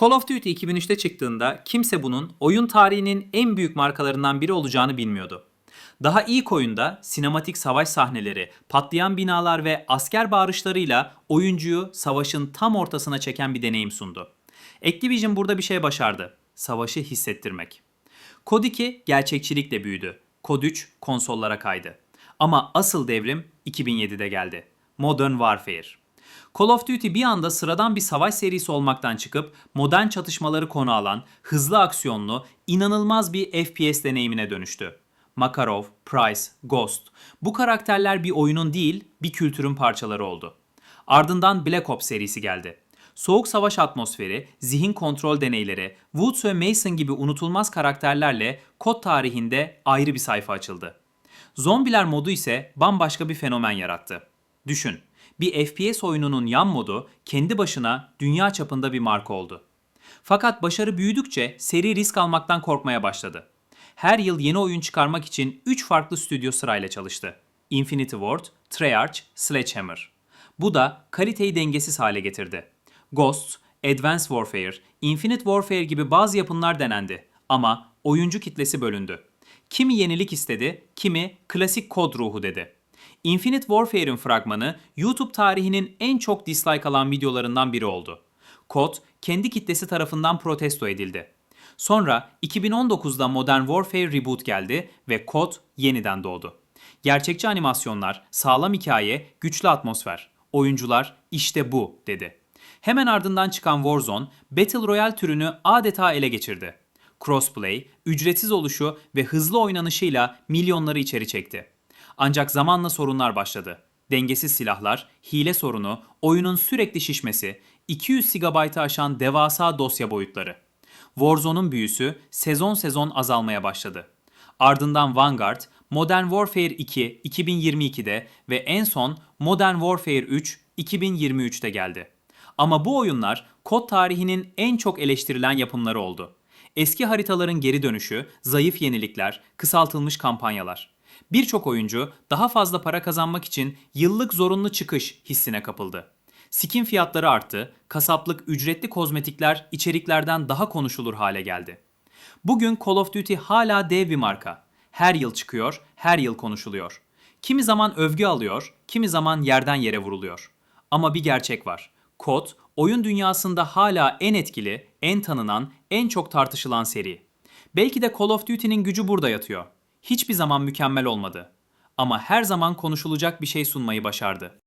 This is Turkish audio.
Call of Duty 2003'te çıktığında kimse bunun oyun tarihinin en büyük markalarından biri olacağını bilmiyordu. Daha ilk oyunda sinematik savaş sahneleri, patlayan binalar ve asker bağırışlarıyla oyuncuyu savaşın tam ortasına çeken bir deneyim sundu. Activision burada bir şey başardı. Savaşı hissettirmek. Kod 2 gerçekçilikle büyüdü. Kod 3 konsollara kaydı. Ama asıl devrim 2007'de geldi. Modern Warfare. Call of Duty bir anda sıradan bir savaş serisi olmaktan çıkıp modern çatışmaları konu alan, hızlı aksiyonlu, inanılmaz bir FPS deneyimine dönüştü. Makarov, Price, Ghost. Bu karakterler bir oyunun değil, bir kültürün parçaları oldu. Ardından Black Ops serisi geldi. Soğuk savaş atmosferi, zihin kontrol deneyleri, Woods ve Mason gibi unutulmaz karakterlerle kod tarihinde ayrı bir sayfa açıldı. Zombiler modu ise bambaşka bir fenomen yarattı. Düşün, bir FPS oyununun yan modu kendi başına dünya çapında bir marka oldu. Fakat başarı büyüdükçe seri risk almaktan korkmaya başladı. Her yıl yeni oyun çıkarmak için 3 farklı stüdyo sırayla çalıştı. Infinity Ward, Treyarch, Sledgehammer. Bu da kaliteyi dengesiz hale getirdi. Ghosts, Advanced Warfare, Infinite Warfare gibi bazı yapımlar denendi ama oyuncu kitlesi bölündü. Kimi yenilik istedi, kimi klasik kod ruhu dedi. Infinite Warfare'in fragmanı YouTube tarihinin en çok dislike alan videolarından biri oldu. Kod kendi kitlesi tarafından protesto edildi. Sonra 2019'da Modern Warfare Reboot geldi ve kod yeniden doğdu. Gerçekçi animasyonlar, sağlam hikaye, güçlü atmosfer. Oyuncular işte bu dedi. Hemen ardından çıkan Warzone, Battle Royale türünü adeta ele geçirdi. Crossplay, ücretsiz oluşu ve hızlı oynanışıyla milyonları içeri çekti. Ancak zamanla sorunlar başladı. Dengesiz silahlar, hile sorunu, oyunun sürekli şişmesi, 200 GB'ı aşan devasa dosya boyutları. Warzone'un büyüsü sezon sezon azalmaya başladı. Ardından Vanguard, Modern Warfare 2 2022'de ve en son Modern Warfare 3 2023'te geldi. Ama bu oyunlar kod tarihinin en çok eleştirilen yapımları oldu. Eski haritaların geri dönüşü, zayıf yenilikler, kısaltılmış kampanyalar. Birçok oyuncu daha fazla para kazanmak için yıllık zorunlu çıkış hissine kapıldı. Skin fiyatları arttı, kasaplık ücretli kozmetikler içeriklerden daha konuşulur hale geldi. Bugün Call of Duty hala dev bir marka. Her yıl çıkıyor, her yıl konuşuluyor. Kimi zaman övgü alıyor, kimi zaman yerden yere vuruluyor. Ama bir gerçek var. Kod, oyun dünyasında hala en etkili, en tanınan, en çok tartışılan seri. Belki de Call of Duty'nin gücü burada yatıyor. Hiçbir zaman mükemmel olmadı. Ama her zaman konuşulacak bir şey sunmayı başardı.